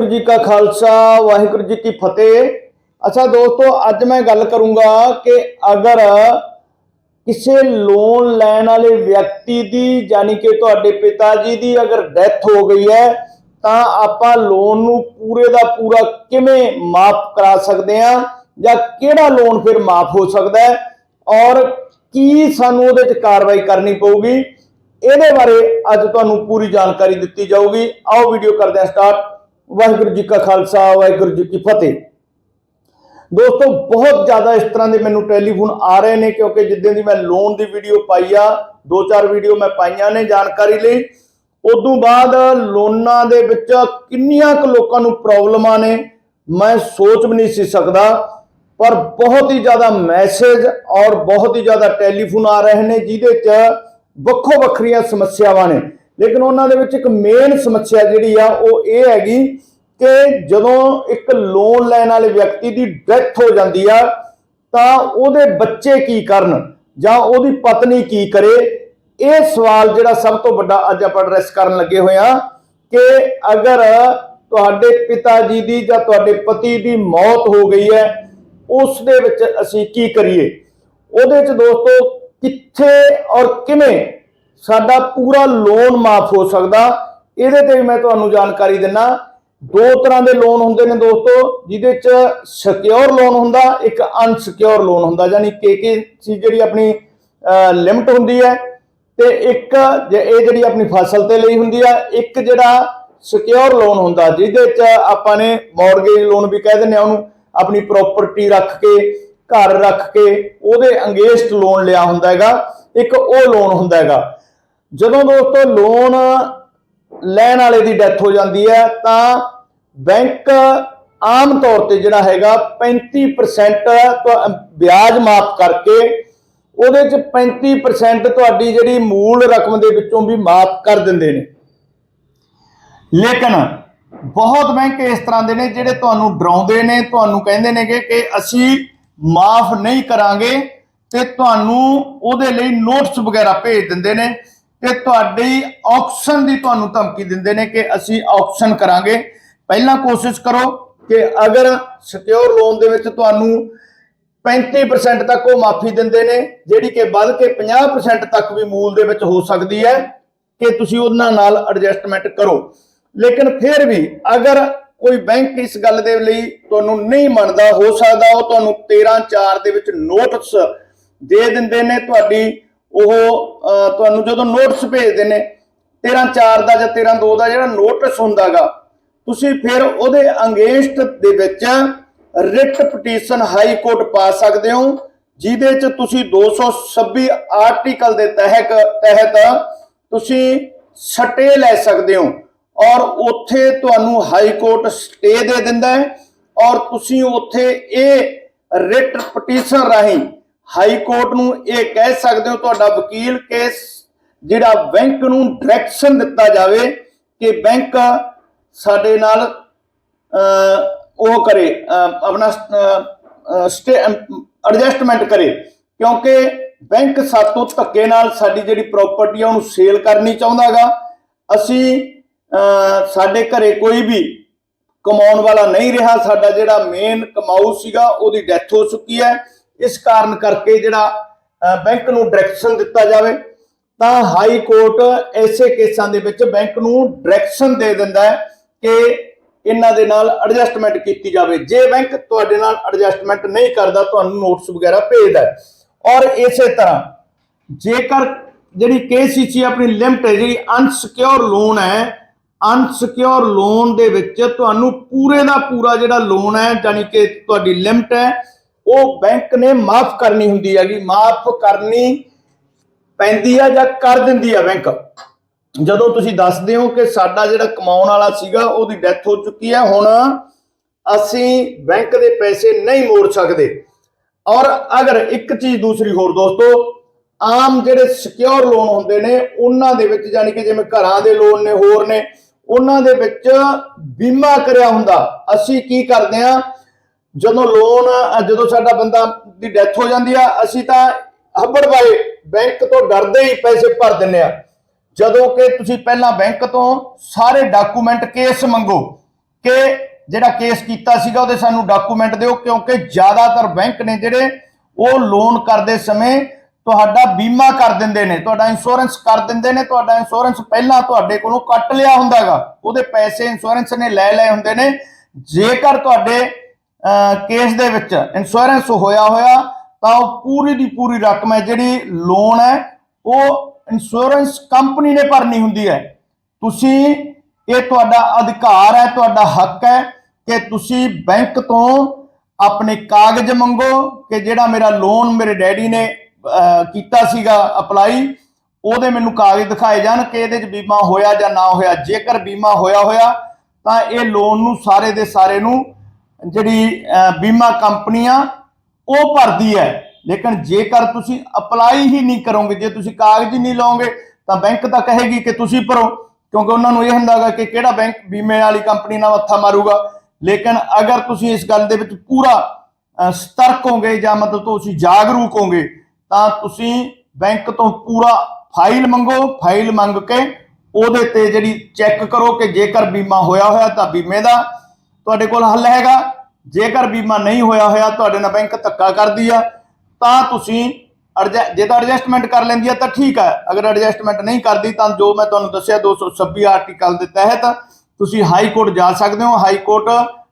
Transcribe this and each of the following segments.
ਵਾਹਿਗੁਰੂ ਜੀ ਕਾ ਖਾਲਸਾ, ਵਾਹਿਗੁਰੂ ਜੀ ਕੀ ਫਤਿਹ। ਅੱਛਾ ਦੋਸਤੋ, ਅੱਜ ਮੈਂ ਗੱਲ ਕਰੂੰਗਾ ਕਿ ਅਗਰ ਕਿਸੇ ਲੋਨ ਲੈਣ ਵਾਲੇ ਵਿਅਕਤੀ ਦੀ, ਯਾਨੀ ਕਿ ਤੁਹਾਡੇ ਪਿਤਾ ਜੀ ਦੀ ਅਗਰ ਡੈਥ ਹੋ ਗਈ ਹੈ, ਤਾਂ ਆਪਾਂ ਲੋਨ ਨੂੰ ਪੂਰੇ ਦਾ ਪੂਰਾ ਕਿਵੇਂ ਮਾਫ ਕਰਾ ਸਕਦੇ ਹਾਂ ਜਾਂ ਕਿਹੜਾ ਲੋਨ ਫਿਰ ਮਾਫ ਹੋ ਸਕਦਾ ਹੈ ਔਰ ਕੀ ਸਾਨੂੰ ਉਹਦੇ 'ਚ ਕਾਰਵਾਈ ਕਰਨੀ ਪਊਗੀ, ਇਹਦੇ ਬਾਰੇ ਅੱਜ ਤੁਹਾਨੂੰ ਪੂਰੀ ਜਾਣਕਾਰੀ ਦਿੱਤੀ ਜਾਊਗੀ। ਆਓ ਵੀਡੀਓ ਕਰਦੇ ਹਾਂ ਸਟਾਰਟ ਵਾਹਿਗੁਰੂ ਜੀ ਕਾ ਖਾਲਸਾ, ਵਾਹਿਗੁਰੂ ਜੀ ਕੀ ਫਤਿਹ। ਦੋਸਤੋ, ਬਹੁਤ ਜ਼ਿਆਦਾ ਇਸ ਤਰ੍ਹਾਂ ਦੇ ਮੈਨੂੰ ਟੈਲੀਫੋਨ ਆ ਰਹੇ ਨੇ ਕਿਉਂਕਿ ਜਿੱਦਾਂ ਦੀ ਮੈਂ ਲੋਨ ਦੀ ਵੀਡੀਓ ਪਾਈ ਆ ਦੋ ਚਾਰ ਵੀਡੀਓ ਮੈਂ ਪਾਈਆਂ ਨੇ ਜਾਣਕਾਰੀ ਲਈ, ਉਦੋਂ ਬਾਅਦ ਲੋਨਾਂ ਦੇ ਵਿੱਚ ਕਿੰਨੀਆਂ ਕੁ ਲੋਕਾਂ ਨੂੰ ਪ੍ਰੋਬਲਮਾਂ ਨੇ, ਮੈਂ ਸੋਚ ਵੀ ਨਹੀਂ ਸੀ ਸਕਦਾ, ਪਰ ਬਹੁਤ ਹੀ ਜ਼ਿਆਦਾ ਮੈਸੇਜ ਔਰ ਬਹੁਤ ਹੀ ਜ਼ਿਆਦਾ ਟੈਲੀਫੋਨ ਆ ਰਹੇ ਨੇ, ਜਿਹਦੇ 'ਚ ਵੱਖੋ ਵੱਖਰੀਆਂ ਸਮੱਸਿਆਵਾਂ ਨੇ। ਲੇਕਿਨ ਉਹਨਾਂ ਦੇ ਵਿੱਚ ਇੱਕ ਮੇਨ ਸਮੱਸਿਆ ਜਿਹੜੀ ਆ, ਉਹ ਇਹ ਹੈਗੀ ਕਿ ਜਦੋਂ ਇੱਕ ਲੋਨ ਲੈਣ ਵਾਲੇ ਵਿਅਕਤੀ ਦੀ ਡੈਥ ਹੋ ਜਾਂਦੀ ਆ, ਤਾਂ ਉਹਦੇ ਬੱਚੇ ਕੀ ਕਰਨ ਜਾਂ ਉਹਦੀ ਪਤਨੀ ਕੀ ਕਰੇ? ਇਹ ਸਵਾਲ ਜਿਹੜਾ ਸਭ ਤੋਂ ਵੱਡਾ ਅੱਜ ਆਪਾਂ ਐਡਰੈਸ ਕਰਨ ਲੱਗੇ ਹੋਏ ਆ ਕਿ ਅਗਰ ਤੁਹਾਡੇ ਪਿਤਾ ਜੀ ਦੀ ਜਾਂ ਤੁਹਾਡੇ ਪਤੀ ਦੀ ਮੌਤ ਹੋ ਗਈ ਹੈ, ਉਸ ਦੇ ਵਿੱਚ ਅਸੀਂ ਕੀ ਕਰੀਏ? ਉਹਦੇ ਚ ਦੋਸਤੋ, ਕਿੱਥੇ ਔਰ ਕਿਵੇਂ ਸਾਡਾ ਪੂਰਾ ਲੋਨ ਮਾਫ ਹੋ ਸਕਦਾ। ਇਹਦੇ ਤੇ ਵੀ ਮੈਂ ਤੁਹਾਨੂੰ ਜਾਣਕਾਰੀ ਦਿੰਨਾ। ਦੋ ਤਰ੍ਹਾਂ ਦੇ ਲੋਨ ਹੁੰਦੇ ਨੇ ਦੋਸਤੋ, ਜਿਹਦੇ ਚ ਸਿਕਿਉਰ ਲੋਨ ਹੁੰਦਾ, ਇੱਕ ਅਨਸਿਕਿਉਰ ਲੋਨ ਹੁੰਦਾ। ਯਾਨੀ ਕਿ ਜਿਹੜੀ ਆਪਣੀ ਲਿਮਟ ਹੁੰਦੀ ਹੈ ਤੇ ਇੱਕ ਇਹ ਜਿਹੜੀ ਆਪਣੀ ਫਸਲ ਤੇ ਲਈ ਹੁੰਦੀ ਆ ਇੱਕ ਜਿਹੜਾ ਸਿਕਿਉਰ ਲੋਨ ਹੁੰਦਾ, ਜਿਹਦੇ ਚ ਆਪਾਂ ਨੇ ਮਾਰਗੇਜ ਲੋਨ ਵੀ ਕਹਿ ਦਿੰਦੇ ਆ ਉਹਨੂੰ, ਆਪਣੀ ਪ੍ਰਾਪਰਟੀ ਰੱਖ ਕੇ, ਘਰ ਰੱਖ ਕੇ, ਉਹਦੇ ਅੰਗੇਸਟ ਲੋਨ ਲਿਆ ਹੁੰਦਾ ਹੈਗਾ। ਇੱਕ ਉਹ ਲੋਨ ਹੁੰਦਾ ਹੈਗਾ। ਜਦੋਂ ਦੋਸਤੋ ਲੋਨ ਲੈਣ ਵਾਲੇ ਦੀ ਡੈਥ ਹੋ ਜਾਂਦੀ ਹੈ, ਤਾਂ ਬੈਂਕ ਆਮ ਤੌਰ ਤੇ ਜਿਹੜਾ ਹੈਗਾ 35% ਵਿਆਜ ਮਾਫ ਕਰਕੇ ਉਹਦੇ ਚ 35% ਤੁਹਾਡੀ ਜਿਹੜੀ ਮੂਲ ਰਕਮ ਦੇ ਵਿੱਚੋਂ ਵੀ ਮਾਫ ਕਰ ਦਿੰਦੇ ਨੇ। ਲੇਕਿਨ ਬਹੁਤ ਬੈਂਕ ਇਸ ਤਰ੍ਹਾਂ ਦੇ ਨੇ ਜਿਹੜੇ ਤੁਹਾਨੂੰ ਡਰਾਉਂਦੇ ਨੇ, ਤੁਹਾਨੂੰ ਕਹਿੰਦੇ ਨੇ ਕਿ ਕਿ ਅਸੀਂ ਮਾਫ ਨਹੀਂ ਕਰਾਂਗੇ ਤੇ ਤੁਹਾਨੂੰ ਉਹਦੇ ਲਈ ਨੋਟਿਸ ਵਗੈਰਾ ਭੇਜ ਦਿੰਦੇ ਨੇ। ਤੇ ਤੁਹਾਡੀ ਆਕਸ਼ਨ ਦੀ ਤੁਹਾਨੂੰ ਧਮਕੀ ਦਿੰਦੇ ਨੇ ਕਿ ਅਸੀਂ ਆਕਸ਼ਨ ਕਰਾਂਗੇ। ਪਹਿਲਾਂ ਕੋਸ਼ਿਸ਼ ਕਰੋ ਕਿ ਅਗਰ ਸਿਕਿਉਰ ਲੋਨ ਦੇ ਵਿੱਚ ਤੁਹਾਨੂੰ 35% ਤੱਕ ਉਹ ਮਾਫੀ ਦਿੰਦੇ ਨੇ, ਜਿਹੜੀ ਕਿ ਵੱਧ ਕੇ 50% ਤੱਕ ਵੀ ਮੂਲ ਦੇ ਵਿੱਚ ਹੋ ਸਕਦੀ ਹੈ, ਕਿ ਤੁਸੀਂ ਉਹਨਾਂ ਨਾਲ ਐਡਜਸਟਮੈਂਟ ਕਰੋ। ਲੇਕਿਨ ਫਿਰ ਵੀ ਅਗਰ ਕੋਈ ਬੈਂਕ ਇਸ ਗੱਲ ਦੇ ਲਈ ਤੁਹਾਨੂੰ ਨਹੀਂ ਮੰਨਦਾ, ਹੋ ਸਕਦਾ ਉਹ ਤੁਹਾਨੂੰ 13 4 ਦੇ ਵਿੱਚ ਨੋਟਿਸ ਦੇ ਦਿੰਦੇ ਨੇ, ਤੁਹਾਡੀ ਉਹ ਤੁਹਾਨੂੰ ਜਦੋਂ ਨੋਟਿਸ ਭੇਜਦੇ ਨੇ 13 4 ਦਾ ਜਾਂ 13 2 ਦਾ ਜਿਹੜਾ ਨੋਟਿਸ ਹੁੰਦਾਗਾ, ਤੁਸੀਂ ਫਿਰ ਉਹਦੇ ਅੰਗੇਂਸਟ ਦੇ ਵਿੱਚ ਰਿਟ ਪਟੀਸ਼ਨ ਹਾਈ ਕੋਰਟ ਪਾ ਸਕਦੇ ਹੋ, ਜਿਹਦੇ ਚ ਤੁਸੀਂ 226 ਆਰਟੀਕਲ ਦੇ ਤਹਿਤ ਤਹਿਤ ਤੁਸੀਂ ਸਟੇ ਲੈ ਸਕਦੇ ਹੋ, ਔਰ ਉੱਥੇ ਤੁਹਾਨੂੰ ਹਾਈ ਕੋਰਟ ਸਟੇ ਦੇ ਦਿੰਦਾ ਹੈ, ਔਰ ਤੁਸੀਂ ਉੱਥੇ ਇਹ ਰਿਟ ਪਟੀਸ਼ਨ ਰਾਹੀਂ ਹਾਈ ਕੋਰਟ ਨੂੰ ਇਹ ਕਹਿ ਸਕਦੇ ਹੋ ਤੁਹਾਡਾ ਵਕੀਲ ਕੇਸ ਜਿਹੜਾ ਬੈਂਕ ਨੂੰ ਡਾਇਰੈਕਸ਼ਨ ਦਿੱਤਾ ਜਾਵੇ ਕਿ ਬੈਂਕ ਸਾਡੇ ਨਾਲ ਉਹ ਕਰੇ ਆਪਣਾ ਸਟੇ ਐਡਜਸਟਮੈਂਟ ਕਰੇ। ਕਿਉਂਕਿ ਬੈਂਕ ਸਾਤੋਂ ਧੱਕੇ ਨਾਲ ਸਾਡੀ ਜਿਹੜੀ ਪ੍ਰਾਪਰਟੀ ਆ ਉਹਨੂੰ ਸੇਲ ਕਰਨੀ ਚਾਹੁੰਦਾਗਾ ਅਸੀਂ ਸਾਡੇ ਘਰੇ ਕੋਈ ਵੀ ਕਮਾਉਣ ਵਾਲਾ ਨਹੀਂ ਰਿਹਾ। ਸਾਡਾ ਜਿਹੜਾ ਮੇਨ ਕਮਾਊ ਸੀਗਾ, ਉਹਦੀ ਡੈਥ ਹੋ ਚੁੱਕੀ ਹੈ। ਇਸ ਕਾਰਨ ਕਰਕੇ ਜਿਹੜਾ ਬੈਂਕ ਨੂੰ ਡਾਇਰੈਕਸ਼ਨ ਦਿੱਤਾ ਜਾਵੇ, ਤਾਂ ਹਾਈ ਕੋਰਟ ਐਸੇ ਕੇਸਾਂ ਦੇ ਵਿੱਚ ਬੈਂਕ ਨੂੰ ਡਾਇਰੈਕਸ਼ਨ ਦੇ ਦਿੰਦਾ ਹੈ ਕਿ ਇਹਨਾਂ ਦੇ ਨਾਲ ਐਡਜਸਟਮੈਂਟ ਕੀਤੀ ਜਾਵੇ। ਜੇ ਬੈਂਕ ਤੁਹਾਡੇ ਨਾਲ ਐਡਜਸਟਮੈਂਟ ਨਹੀਂ ਕਰਦਾ, ਤੁਹਾਨੂੰ ਨੋਟਿਸ ਵਗੈਰਾ ਭੇਜਦਾ ਹੈ। ਔਰ ਇਸੇ ਤਰ੍ਹਾਂ, ਜੇਕਰ ਜਿਹੜੀ KCC ਆਪਣੀ ਲਿਮਟ ਹੈ, ਜਿਹੜੀ ਅਨਸਿਕਿਉਰ ਲੋਨ ਹੈ ਅਨਸਿਕਿਉਰ ਲੋਨ ਦੇ ਵਿੱਚ ਤੁਹਾਨੂੰ ਪੂਰੇ ਦਾ ਪੂਰਾ ਜਿਹੜਾ ਲੋਨ ਹੈ ਯਾਨੀ ਕਿ ਤੁਹਾਡੀ ਲਿਮਟ ਹੈ ਉਹ ਬੈਂਕ ਨੇ ਮਾਫ ਕਰਨੀ ਹੁੰਦੀ ਹੈਗੀ, ਮਾਫ ਕਰਨੀ ਪੈਂਦੀ ਆ ਜਾਂ ਕਰ ਦਿੰਦੀ ਆ ਬੈਂਕ? ਜਦੋਂ ਤੁਸੀਂ ਦੱਸਦੇ ਹੋ ਕਿ ਸਾਡਾ ਜਿਹੜਾ ਕਮਾਉਣ ਵਾਲਾ ਸੀਗਾ, ਉਹਦੀ ਡੈਥ ਹੋ ਚੁੱਕੀ ਹੈ ਹੁਣ ਅਸੀਂ ਬੈਂਕ ਦੇ ਪੈਸੇ ਨਹੀਂ ਮੋੜ ਸਕਦੇ। ਔਰ ਅਗਰ ਇੱਕ ਚੀਜ਼ ਦੂਸਰੀ ਹੋਰ ਦੋਸਤੋ, ਆਮ ਜਿਹੜੇ ਸਿਕਿਉਰ ਲੋਨ ਹੁੰਦੇ ਨੇ, ਉਹਨਾਂ ਦੇ ਵਿੱਚ ਯਾਨੀ ਕਿ ਜਿਵੇਂ ਘਰਾਂ ਦੇ ਲੋਨ ਨੇ, ਹੋਰ ਨੇ, ਉਹਨਾਂ ਦੇ ਵਿੱਚ ਬੀਮਾ ਕਰਿਆ ਹੁੰਦਾ। ਅਸੀਂ ਕੀ ਕਰਦੇ ਆ ਜਦੋਂ ਲੋਨ ਜਦੋਂ ਸਾਡਾ ਬੰਦਾ ਦੀ ਡੈਥ ਹੋ ਜਾਂਦੀ ਆ, ਅਸੀਂ ਤਾਂ ਹੱਬੜ ਵਾਏ ਬੈਂਕ ਤੋਂ ਡਰਦੇ ਹੀ ਪੈਸੇ ਭਰ ਦਿੰਨੇ ਆ। ਜਦੋਂ ਕਿ ਤੁਸੀਂ ਪਹਿਲਾਂ ਬੈਂਕ ਤੋਂ ਸਾਰੇ ਡਾਕੂਮੈਂਟ ਕੇਸ ਮੰਗੋ, ਕਿ ਜਿਹੜਾ ਕੇਸ ਕੀਤਾ ਸੀਗਾ ਉਹਦੇ ਸਾਨੂੰ ਡਾਕੂਮੈਂਟ ਦਿਓ, ਕਿਉਂਕਿ ਜ਼ਿਆਦਾਤਰ ਬੈਂਕ ਨੇ ਜਿਹੜੇ ਉਹ ਲੋਨ ਕਰਦੇ ਸਮੇਂ ਤੁਹਾਡਾ ਬੀਮਾ ਕਰ ਦਿੰਦੇ ਨੇ, ਤੁਹਾਡਾ ਇੰਸ਼ੋਰੈਂਸ ਕਰ ਦਿੰਦੇ ਨੇ, ਤੁਹਾਡਾ ਇੰਸ਼ੋਰੈਂਸ ਪਹਿਲਾਂ ਤੁਹਾਡੇ ਕੋਲੋਂ ਕੱਟ ਲਿਆ ਹੁੰਦਾਗਾ ਉਹਦੇ ਪੈਸੇ ਇੰਸ਼ੋਰੈਂਸ ਨੇ ਲੈ ਲਏ ਹੁੰਦੇ ਨੇ। ਜੇਕਰ ਤੁਹਾਡੇ ਕੇਸ ਦੇ ਵਿੱਚ ਇੰਸ਼ੋਰੈਂਸ ਹੋਇਆ ਹੋਇਆ ਤਾਂ ਉਹ ਪੂਰੀ ਦੀ ਪੂਰੀ ਰਕਮ ਹੈ ਜਿਹੜੀ ਲੋਨ ਹੈ ਉਹ ਇੰਸ਼ੋਰੈਂਸ ਕੰਪਨੀ ਨੇ ਭਰਨੀ ਹੁੰਦੀ ਹੈ। ਤੁਸੀਂ ਇਹ ਤੁਹਾਡਾ ਅਧਿਕਾਰ ਹੈ ਤੁਹਾਡਾ ਹੱਕ ਹੈ ਕਿ ਤੁਸੀਂ ਬੈਂਕ ਤੋਂ ਆਪਣੇ ਕਾਗਜ਼ ਮੰਗੋ ਕਿ ਜਿਹੜਾ ਮੇਰਾ ਲੋਨ ਮੇਰੇ ਡੈਡੀ ਨੇ ਅਹ, ਕੀਤਾ ਸੀਗਾ ਅਪਲਾਈ ਉਹਦੇ ਮੈਨੂੰ ਕਾਗਜ਼ ਦਿਖਾਏ ਜਾਣ ਕਿ ਇਹਦੇ 'ਚ ਬੀਮਾ ਹੋਇਆ ਜਾਂ ਨਾ ਹੋਇਆ। ਜੇਕਰ ਬੀਮਾ ਹੋਇਆ ਹੋਇਆ ਤਾਂ ਇਹ ਲੋਨ ਨੂੰ ਸਾਰੇ ਦੇ ਸਾਰੇ ਨੂੰ ਜਿਹੜੀ ਬੀਮਾ ਕੰਪਨੀਆਂ, ਉਹ ਭਰਦੀ ਹੈ। ਲੇਕਿਨ ਜੇਕਰ ਤੁਸੀਂ ਅਪਲਾਈ ਹੀ ਨਹੀਂ ਕਰੋਗੇ, ਜੇ ਤੁਸੀਂ ਕਾਗਜ਼ ਹੀ ਨਹੀਂ ਲਾਓਗੇ, ਤਾਂ ਬੈਂਕ ਤਾਂ ਕਹੇਗੀ ਕਿ ਤੁਸੀਂ ਭਰੋ, ਕਿਉਂਕਿ ਉਹਨਾਂ ਨੂੰ ਇਹ ਹੁੰਦਾਗਾ ਕਿ ਕਿਹੜਾ ਬੈਂਕ ਬੀਮੇ ਵਾਲੀ ਕੰਪਨੀ ਨਾਲ ਮੱਥਾ ਮਾਰੂਗਾ। ਲੇਕਿਨ ਅਗਰ ਤੁਸੀਂ ਇਸ ਗੱਲ ਦੇ ਵਿੱਚ ਪੂਰਾ ਸਤਰਕ ਹੋਗੇ ਜਾਂ ਮਤਲਬ ਤੁਸੀਂ ਜਾਗਰੂਕ ਹੋਗੇ, ਤਾਂ ਤੁਸੀਂ ਬੈਂਕ ਤੋਂ ਪੂਰਾ ਫਾਈਲ ਮੰਗੋ, ਫਾਈਲ ਮੰਗ ਕੇ ਉਹਦੇ ਤੇ ਜਿਹੜੀ ਚੈੱਕ ਕਰੋ ਕਿ ਜੇਕਰ ਬੀਮਾ ਹੋਇਆ ਹੋਇਆ ਤਾਂ ਬੀਮੇ ਦਾ ਤੁਹਾਡੇ ਕੋਲ ਹੱਲ ਹੈਗਾ। ਜੇਕਰ ਬੀਮਾ ਨਹੀਂ ਹੋਇਆ ਹੋਇਆ, ਤੁਹਾਡੇ ਨਾਲ ਬੈਂਕ ਧੱਕਾ ਕਰਦੀ ਆ, ਤਾਂ ਤੁਸੀਂ ਅਡਜ- ਜੇ ਤਾਂ ਐਡਜਸਟਮੈਂਟ ਕਰ ਲੈਂਦੀ ਆ, ਤਾਂ ਠੀਕ ਹੈ ਅਗਰ ਐਡਜਸਟਮੈਂਟ ਨਹੀਂ ਕਰਦੀ, ਤਾਂ ਜੋ ਮੈਂ ਤੁਹਾਨੂੰ ਦੱਸਿਆ 226 ਆਰਟੀਕਲ ਦੇ ਤਹਿਤ ਤੁਸੀਂ ਹਾਈ ਕੋਰਟ ਜਾ ਸਕਦੇ ਹੋ। ਹਾਈ ਕੋਰਟ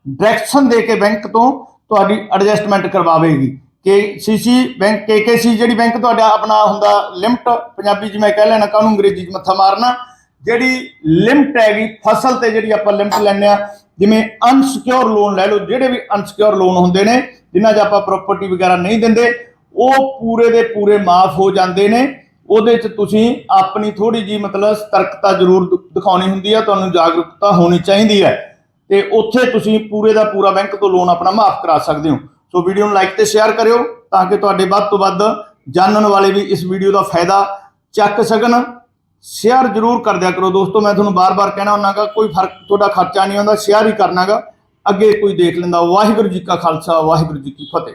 ਡਾਇਰੈਕਸ਼ਨ ਦੇ ਕੇ ਬੈਂਕ ਤੋਂ ਤੁਹਾਡੀ ਐਡਜਸਟਮੈਂਟ ਕਰਵਾਵੇਗੀ। ਕਿ ਸੀਸੀ ਬੈਂਕ ਕੇਕੇਸੀ ਜਿਹੜੀ ਬੈਂਕ ਤੁਹਾਡਾ ਆਪਣਾ ਹੁੰਦਾ ਲਿਮਟ ਪੰਜਾਬੀ 'ਚ ਮੈਂ ਕਹਿ ਲੈਣਾ, ਕਾਹਨੂੰ ਅੰਗਰੇਜ਼ੀ 'ਚ ਮੱਥਾ ਮਾਰਨਾ, ਜਿਹੜੀ ਲਿਮਟ ਹੈਗੀ, ਫਸਲ ਤੇ ਜਿਹੜੀ ਆਪਾਂ ਲਿਮਟ ਲੈਂਦੇ ਆ ਜਿਵੇਂ ਅਨਸਿਕਿਉਰ ਲੋਨ ਲੈ ਲਓ, ਜਿਹੜੇ ਵੀ ਅਨਸਿਕਿਉਰ ਲੋਨ ਹੁੰਦੇ ਨੇ, ਜਿਨ੍ਹਾਂ 'ਚ ਆਪਾਂ ਪ੍ਰਾਪਰਟੀ ਵਗੈਰਾ ਨਹੀਂ ਦਿੰਦੇ, ਉਹ ਪੂਰੇ ਦੇ ਪੂਰੇ ਮਾਫ ਹੋ ਜਾਂਦੇ ਨੇ। ਉਹਦੇ 'ਚ ਤੁਸੀਂ ਆਪਣੀ ਥੋੜੀ ਜੀ ਮਤਲਬ ਸਤਰਕਤਾ ਜ਼ਰੂਰ ਦਿ- ਦਿਖਾਉਣੀ ਹੁੰਦੀ ਹੈ ਤੁਹਾਨੂੰ ਜਾਗਰੂਕਤਾ ਹੋਣੀ ਚਾਹੀਦੀ ਹੈ। ਤੇ ਉੱਥੇ ਤੁਸੀਂ ਪੂਰੇ ਦਾ ਪੂਰਾ ਬੈਂਕ ਤੋਂ ਲੋਨ ਆਪਣਾ ਮਾਫ ਕਰਾ ਸਕਦੇ ਹੋ। ਸੋ ਵੀਡੀਓ ਨੂੰ ਲਾਈਕ ਤੇ ਸ਼ੇਅਰ ਕਰਿਓ, ਤਾਂ ਕਿ ਤੁਹਾਡੇ ਵੱਧ ਤੋਂ ਵੱਧ ਜਾਣਨ ਵਾਲੇ ਵੀ ਇਸ ਵੀਡੀਓ ਦਾ ਫਾਇਦਾ ਚੱਕ ਸਕਣ। ਸ਼ੇਅਰ ਜ਼ਰੂਰ ਕਰ ਦਿਆ ਕਰੋ ਦੋਸਤੋ, ਮੈਂ ਤੁਹਾਨੂੰ ਬਾਰ-ਬਾਰ ਕਹਿਣਾ ਹੁੰਨਾਗਾ, ਕੋਈ ਫ਼ਰਕ ਤੁਹਾਡਾ ਖਰਚਾ ਨਹੀਂ ਆਉਂਦਾ ਸ਼ੇਅਰ ਹੀ ਕਰਨਾਗਾ। ਅੱਗੇ ਕੋਈ ਦੇਖ ਲੈਂਦਾ, ਵਾਹਿਗੁਰੂ ਜੀ ਕਾ ਖਾਲਸਾ, ਵਾਹਿਗੁਰੂ ਜੀ ਕੀ ਫਤਿਹ।